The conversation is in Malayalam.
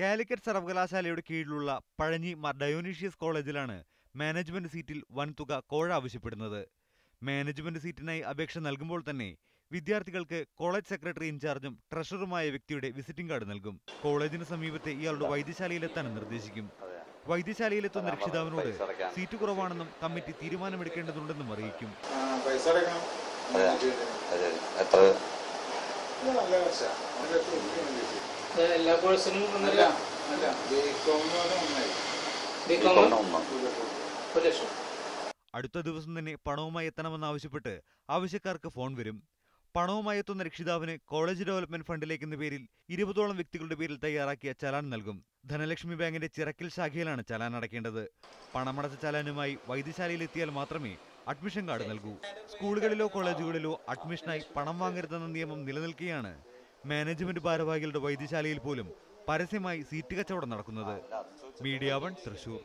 കാലിക്കറ്റ് സർവകലാശാലയുടെ കീഴിലുള്ള പഴഞ്ഞി മാർ ഡയോനീഷ്യസ് കോളേജിലാണ് മാനേജ്മെന്റ് സീറ്റിൽ വൻതുക കോഴ ആവശ്യപ്പെടുന്നത്. മാനേജ്മെന്റ് സീറ്റിനായി അപേക്ഷ നൽകുമ്പോൾ തന്നെ വിദ്യാർത്ഥികൾക്ക് കോളേജ് സെക്രട്ടറി ഇൻചാർജും ട്രഷറുമായ വ്യക്തിയുടെ വിസിറ്റിംഗ് കാർഡ് നൽകും. കോളേജിന് സമീപത്തെ ഇയാളുടെ വൈദ്യശാലയിലെത്താനും നിർദ്ദേശിക്കും. വൈദ്യശാലയിലെത്തുന്ന രക്ഷിതാവിനോട് സീറ്റ് കുറവാണെന്നും കമ്മിറ്റി തീരുമാനമെടുക്കേണ്ടതുണ്ടെന്നും അറിയിക്കും. എത്ര എല്ലാ കോഴ്സിനും അടുത്ത ദിവസം തന്നെ പണവുമായി എത്തണമെന്ന് ആവശ്യപ്പെട്ട് ആവശ്യക്കാർക്ക് ഫോൺ വരും. പണവുമായി എത്തുന്ന രക്ഷിതാവിന് കോളേജ് ഡെവലപ്മെന്റ് ഫണ്ടിലേക്ക് എന്ന പേരിൽ ഇരുപതോളം വ്യക്തികളുടെ പേരിൽ തയ്യാറാക്കിയ ചലാൻ നൽകും. ധനലക്ഷ്മി ബാങ്കിന്റെ ചിറക്കിൽ ശാഖയിലാണ് ചലാൻ അടയ്ക്കേണ്ടത്. പണമടച്ച ചലാനുമായി വൈദ്യശാലയിൽ എത്തിയാൽ മാത്രമേ അഡ്മിഷൻ കാർഡ് നൽകൂ. സ്കൂളുകളിലോ കോളേജുകളിലോ അഡ്മിഷനായി പണം വാങ്ങരുതെന്ന നിയമം നിലനിൽക്കെയാണ് മാനേജ്മെന്റ് ഭാരവാഹികളുടെ വൈദ്യശാലയിൽ പോലും പരസ്യമായി സീറ്റ് കച്ചവടം നടക്കുന്നത് മീഡിയ വൺ തൃശൂർ.